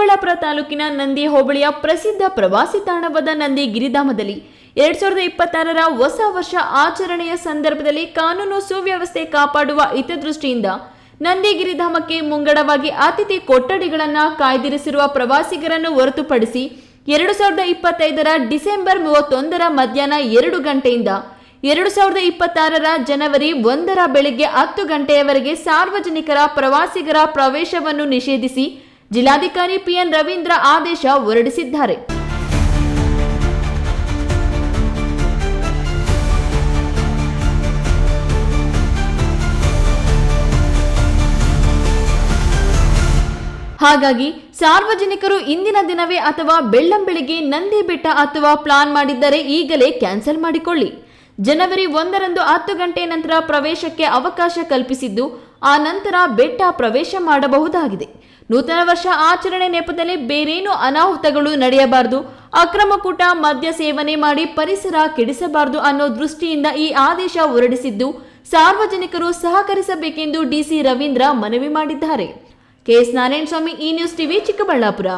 ತಾಲೂಕಿನ ನಂದಿ ಹೋಬಳಿಯ ಪ್ರಸಿದ್ಧ ಪ್ರವಾಸಿ ತಾಣವಾದ ನಂದಿ ಗಿರಿಧಾಮದಲ್ಲಿ ಎರಡ್ ಸಾವಿರದ ಇಪ್ಪತ್ತಾರರ ಹೊಸ ವರ್ಷ ಆಚರಣೆಯ ಸಂದರ್ಭದಲ್ಲಿ ಕಾನೂನು ಸುವ್ಯವಸ್ಥೆ ಕಾಪಾಡುವ ಹಿತದೃಷ್ಟಿಯಿಂದ ನಂದಿ ಗಿರಿಧಾಮಕ್ಕೆ ಮುಂಗಡವಾಗಿ ಅತಿಥಿ ಕೊಠಡಿಗಳನ್ನು ಕಾಯ್ದಿರಿಸಿರುವ ಪ್ರವಾಸಿಗರನ್ನು ಹೊರತುಪಡಿಸಿ ಎರಡು ಸಾವಿರದ ಇಪ್ಪತ್ತೈದರ ಡಿಸೆಂಬರ್ ಮೂವತ್ತೊಂದರ ಮಧ್ಯಾಹ್ನ ಎರಡು ಗಂಟೆಯಿಂದ ಎರಡು ಸಾವಿರದ ಇಪ್ಪತ್ತಾರರ ಜನವರಿ ಒಂದರ ಬೆಳಗ್ಗೆ ಹತ್ತು ಗಂಟೆಯವರೆಗೆ ಸಾರ್ವಜನಿಕರ ಪ್ರವಾಸಿಗರ ಪ್ರವೇಶವನ್ನು ನಿಷೇಧಿಸಿ ಜಿಲ್ಲಾಧಿಕಾರಿ ಪಿಎನ್ ರವೀಂದ್ರ ಆದೇಶ ಹೊರಡಿಸಿದ್ದಾರೆ. ಹಾಗಾಗಿ ಸಾರ್ವಜನಿಕರು ಇಂದಿನ ದಿನವೇ ಅಥವಾ ಬೆಳ್ಳಂಬೆಳಿಗ್ಗೆ ನಂದಿ ಬೆಟ್ಟ ಅಥವಾ ಪ್ಲಾನ್ ಮಾಡಿದ್ದರೆ ಈಗಲೇ ಕ್ಯಾನ್ಸಲ್ ಮಾಡಿಕೊಳ್ಳಿ. ಜನವರಿ ಒಂದರಂದು ಹತ್ತು ಗಂಟೆ ನಂತರ ಪ್ರವೇಶಕ್ಕೆ ಅವಕಾಶ ಕಲ್ಪಿಸಿದ್ದು, ಆ ನಂತರ ಬೆಟ್ಟ ಪ್ರವೇಶ ಮಾಡಬಹುದಾಗಿದೆ. ನೂತನ ವರ್ಷ ಆಚರಣೆ ನೆಪದಲ್ಲಿ ಬೇರೇನು ಅನಾಹುತಗಳು ನಡೆಯಬಾರದು. ಅಕ್ರಮ ಕೂಟ, ಮದ್ಯ ಸೇವನೆ ಮಾಡಿ ಪರಿಸರ ಕೆಡಿಸಬಾರದು ಅನ್ನೋ ದೃಷ್ಟಿಯಿಂದ ಈ ಆದೇಶ ಹೊರಡಿಸಿದ್ದು ಸಾರ್ವಜನಿಕರು ಸಹಕರಿಸಬೇಕೆಂದು ಡಿಸಿ ರವೀಂದ್ರ ಮನವಿ ಮಾಡಿದ್ದಾರೆ. ಕೆಎಸ್ ನಾರಾಯಣಸ್ವಾಮಿ, ಈ ನ್ಯೂಸ್ ಟಿವಿ ಚಿಕ್ಕಬಳ್ಳಾಪುರ.